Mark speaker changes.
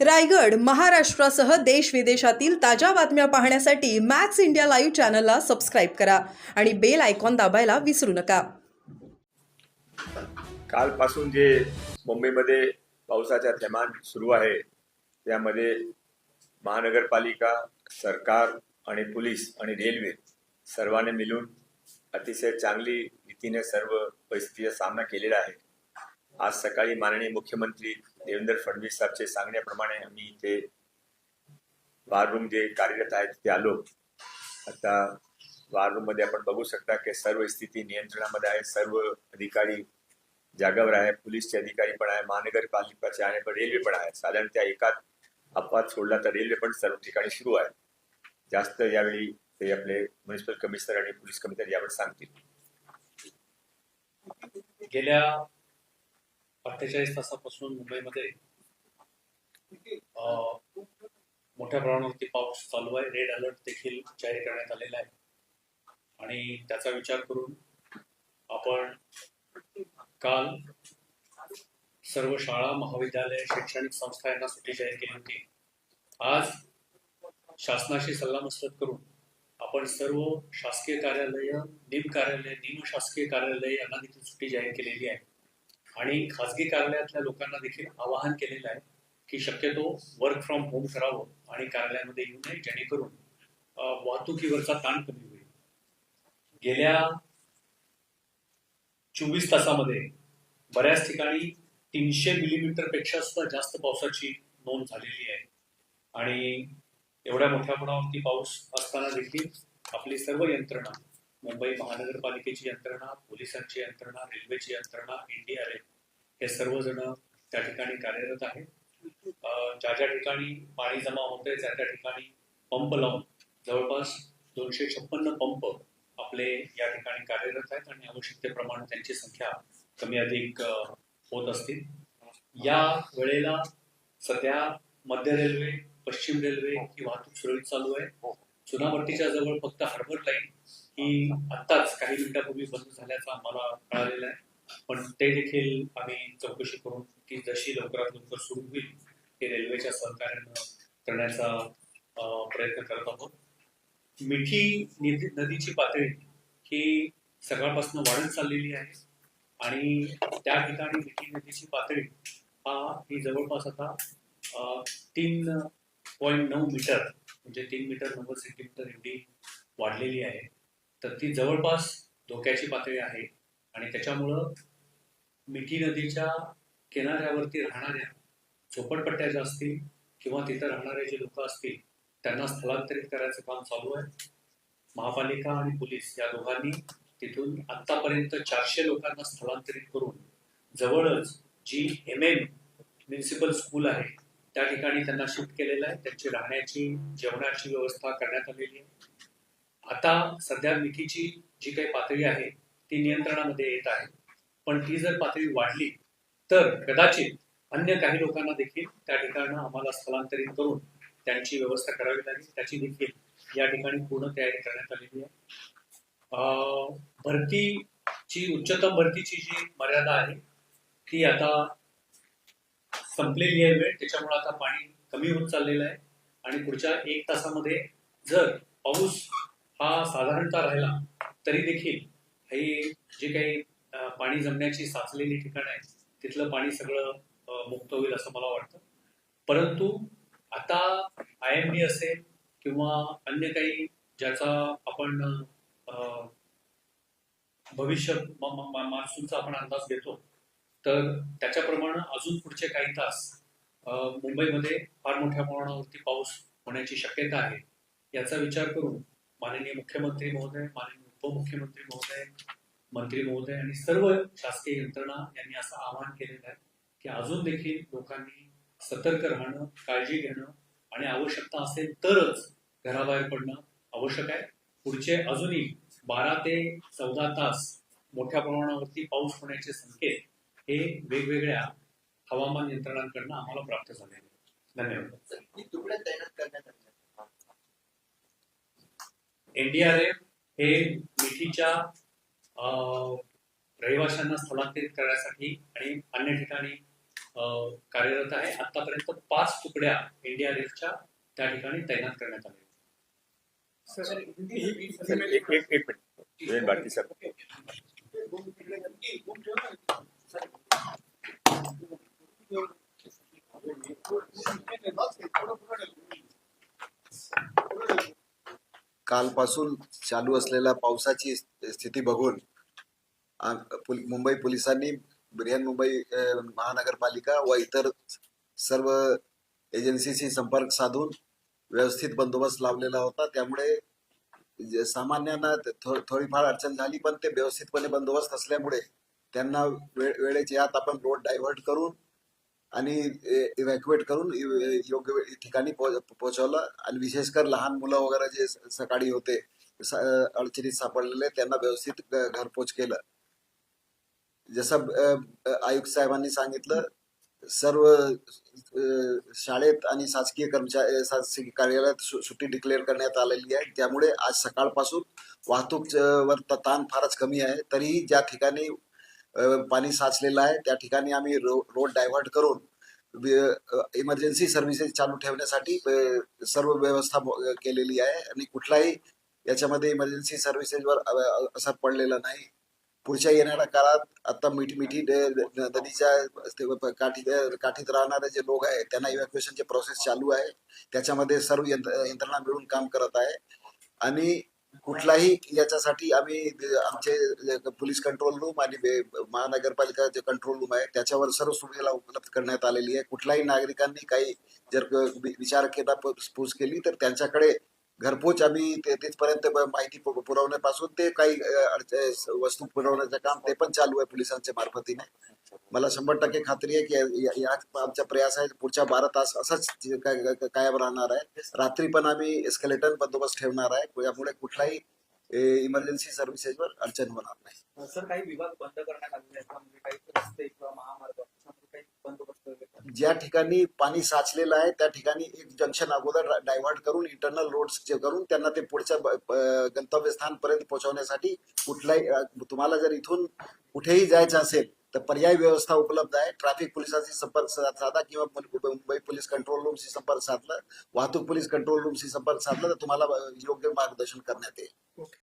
Speaker 1: रायगड महाराष्ट्रासह देश विदेशातील ताज्या बातम्या पाहण्यासाठी मॅक्स इंडिया लाईव्ह चॅनलला सबस्क्राईब करा आणि बेल आयकॉन दाबायला विसरू नका.
Speaker 2: कालपासून जे मुंबईमध्ये पावसाच्या थैमान सुरू आहे त्यामध्ये महानगरपालिका सरकार आणि पोलीस आणि रेल्वे सर्वांनी मिळून अतिशय चांगली रीतीने सर्व परिस्थितीचा सामना केलेला आहे. आज सकाळी माननीय मुख्यमंत्री देवेंद्र फडणवीस साहेबचे सांगण्याप्रमाणे आम्ही इथे वार रूम जे कार्यरत आहेत तिथे आलो. आता वार रूममध्ये आपण बघू शकता की सर्व स्थिती नियंत्रणामध्ये आहे सर्व अधिकारी जागावर आहे पोलीसचे अधिकारी पण आहे महानगरपालिकाचे आहे पण रेल्वे पण आहे. साधारण त्या एकात अपवाद सोडला तर रेल्वे पण सर्व ठिकाणी सुरू आहे. जास्त यावेळी ते आपले म्युनिसिपल कमिशनर आणि पोलीस कमिशनर यावर सांगतील.
Speaker 3: गेल्या अठ्ठेचाळीस तासापासून मुंबईमध्ये अं, मोठ्या प्रमाणावरती पाऊस चालू आहे. रेड अलर्ट देखील जाहीर करण्यात आलेला आहे. आणि त्याचा विचार करून आपण काल सर्व शाळा महाविद्यालय शैक्षणिक संस्था यांना सुट्टी जाहीर केली होती. आज शासनाशी सल्लामसलत करून आपण सर्व शासकीय कार्यालय निम कार्यालय निम शासकीय कार्यालय यांना देखील सुट्टी जाहीर केलेली आहे. आणि खासगी कार्यालयातल्या लोकांना देखील आवाहन केलेलं आहे की शक्यतो वर्क फ्रॉम होम करावं आणि कार्यालयामध्ये येऊ नये जेणेकरून वाहतुकीवरचा ताण कमी होईल. गेल्या चोवीस तासामध्ये बऱ्याच ठिकाणी तीनशे मिलीमीटरपेक्षा सुद्धा जास्त पावसाची नोंद झालेली आहे. आणि एवढ्या मोठ्या प्रमाणावरती पाऊस असताना देखील आपली सर्व यंत्रणा मुंबई महानगरपालिकेची यंत्रणा पोलिसांची यंत्रणा रेल्वेची यंत्रणा एनडीआरएफ हे सर्वजण त्या ठिकाणी कार्यरत आहेत. ज्या ज्या ठिकाणी पाणी जमा होतंय त्या त्या ठिकाणी पंप लावून जवळपास दोनशे छप्पन्न पंप आपले या ठिकाणी कार्यरत आहेत आणि आवश्यकतेप्रमाणे त्यांची संख्या कमी अधिक होत असतील. या वेळेला सध्या मध्य रेल्वे पश्चिम रेल्वे ही वाहतूक सुरळीत चालू आहे. चुनाभट्टीच्या जवळ फक्त हार्बर लाईन ही आत्ताच काही मिनिटापूर्वी बंद झाल्याचं आम्हाला कळालेलं आहे. पण ते देखील आम्ही चौकशी करून ती जशी लवकरात लवकर सुरू होईल ते रेल्वेच्या सहकार्यानं करण्याचा प्रयत्न करत आहोत. मिठी नदीची पातळी ही सकाळपासून वाढत चाललेली आहे आणि त्या ठिकाणी मिठी नदीची पातळी हा ही जवळपास आता तीन पॉईंट नऊ मीटर म्हणजे तीन मीटर नव्वद सेंटीमीटर एवढी वाढलेली आहे. तर ती जवळपास धोक्याची पातळी आहे. आणि त्याच्यामुळं मिठी नदीच्या किनाऱ्यावरती राहणाऱ्या झोपडपट्ट्या ज्या असतील किंवा तिथं राहणारे जे लोक असतील त्यांना स्थलांतरित करायचं काम चालू आहे. महापालिका आणि पोलीस या दोघांनी तिथून आतापर्यंत चारशे लोकांना स्थलांतरित करून जवळच G M M municipal school आहे त्या ठिकाणी त्यांना शिफ्ट केलेलं आहे. त्यांची राहण्याची जेवणाची व्यवस्था करण्यात आलेली आहे. आता सध्या मिठीची जी काही पातळी आहे ती नियंत्रणामध्ये येत आहे. पण ती जर पातळी वाढली तर कदाचित अन्य काही लोकांना देखील त्या ठिकाणं आम्हाला स्थलांतरित करून त्यांची व्यवस्था करावी लागेल. त्याची देखील या ठिकाणी पूर्ण तयारी करण्यात आलेली आहे. अं, भरतीची उच्चतम भरतीची जी मर्यादा आहे ती आता संपलेली आहे वेळ. त्याच्यामुळे आता पाणी कमी होत चाललेलं आहे. आणि पुढच्या एक तासामध्ये जर पाऊस हा साधारणतः राहिला तरी देखील हे जे काही पाणी जमण्याची साचलेली ठिकाणं आहेत तिथलं पाणी सगळं मुक्त होईल असं मला वाटतं. परंतु आता आय एम डी असेल किंवा अन्य काही ज्याचा आपण अं, भविष्य मान्सूनचा आपण अंदाज घेतो तर त्याच्याप्रमाणे अजून पुढचे काही तास अं, मुंबईमध्ये फार मोठ्या प्रमाणावरती पाऊस होण्याची शक्यता आहे याचा विचार करून माननीय मुख्यमंत्री महोदय माननीय उपमुख्यमंत्री महोदय मंत्री महोदय आणि सर्व शासकीय यंत्रणा यांनी असं आवाहन केलेलं आहे की अजून देखील लोकांनी सतर्क राहणं काळजी घेणं आणि आवश्यकता असेल तरच घराबाहेर पडणं आवश्यक आहे. पुढचे अजूनही बारा ते चौदा तास मोठ्या प्रमाणावरती पाऊस होण्याचे संकेत हे वेगवेगळ्या हवामान यंत्रणांकडनं आम्हाला प्राप्त झाले धन्यवाद
Speaker 4: ही तुकड्या तैनात करण्यात आल्या
Speaker 3: एनडीआरएफ हे मिठीच्या अं, रहिवाशांना स्थलांतरित करण्यासाठी आणि अन्य ठिकाणी अं, कार्यरत आहे. आतापर्यंत पाच तुकड्या एनडीआरएफच्या त्या ठिकाणी तैनात करण्यात आल्या.
Speaker 2: सर, एक एक एक मिनिट जयंत भारती सर
Speaker 5: कालपासून चालू असलेल्या पावसाची स्थिती बघून पुल- मुंबई पोलिसांनी मुंबई महानगरपालिका व इतर सर्व एजन्सीशी संपर्क साधून व्यवस्थित बंदोबस्त लावलेला होता. त्यामुळे जे सामान्यांना ते थो- थोडीफार अडचण झाली पण ते व्यवस्थितपणे बंदोबस्त असल्यामुळे त्यांना वेळेच्या आत आपण रोड डायव्हर्ट करून आणि इव्हॅक्युएट करून योग्य ठिकाणी पोहोचवलं. आणि विशेषकर लहान मुलं वगैरे जे स- सकाळी होते स- अडचणीत सापडलेले त्यांना व्यवस्थित घरपोच केलं. जसं आयुक्त साहेबांनी सांगितलं सर्व शाळेत आणि शासकीय कर्मचारी शासकीय कार्यालयात सु- सुट्टी डिक्लेअर करण्यात आलेली आहे. त्यामुळे आज सकाळपासून वाहतूक वर ताण फारच कमी आहे. तरीही ज्या ठिकाणी पाणी साचलेलं आहे. त्या ठिकाणी आम्ही रो रोड डायव्हर्ट करून इमर्जन्सी सर्व्हिसेस चालू ठेवण्यासाठी सर्व व्यवस्था केलेली आहे. आणि कुठलाही याच्यामध्ये इमर्जन्सी सर्व्हिसेसवर असर पडलेला नाही. पुढच्या येणाऱ्या काळात आता मिठी मिठी नदीच्या काठी काठीत राहणारे जे लोक आहेत त्यांना इव्हॅक्युएशनचे प्रोसेस चालू आहे. त्याच्यामध्ये सर्व यंत्र- यंत्रणा मिळून काम करत आहे. आणि कुठलाही याच्यासाठी आम्ही आमचे पोलीस कंट्रोल रूम आणि महानगरपालिका जे कंट्रोल रूम आहे त्याच्यावर सर्व सुविधा उपलब्ध करण्यात आलेली आहे. कुठल्याही नागरिकांनी काही जर विचार केला पूस केली तर त्यांच्याकडे घरपोच आम्ही ते तिथपर्यंत माहिती पुरवण्यापासून ते काही वस्तू पुरवण्याचं काम ते पण चालू आहे पोलिसांच्या मार्फतीने. मला शंभर टक्के खात्री आहे की या- आमचा प्रयास आहे पुढच्या बारा तास असाच कायम राहणार आहे. रात्री पण आम्ही एस्केलेटर बंदोबस्त ठेवणार आहे. यामुळे कुठलाही इमर्जन्सी सर्व्हिसेसवर अडचण होणार नाही.
Speaker 4: सर काही विभाग बंद करण्यात आले म्हणजे काही रस्ते किंवा महामार्ग
Speaker 5: ज्या ठिकाणी पाणी साचलेलं आहे त्या ठिकाणी एक जंक्शन अगोदर डायव्हर्ट करून इंटरनल रोड्स जे करून त्यांना ते पुढच्या गंतव्यस्थानपर्यंत पोहोचवण्यासाठी कुठलाही तुम्हाला जर इथून कुठेही जायचं असेल तर पर्यायी व्यवस्था उपलब्ध आहे. ट्रॅफिक पोलिसांशी संपर्क साधा किंवा मुंबई पोलीस कंट्रोल रूमशी संपर्क साधला वाहतूक पोलीस कंट्रोल रूमशी संपर्क साधला तर तुम्हाला योग्य मार्गदर्शन करण्यात येईल.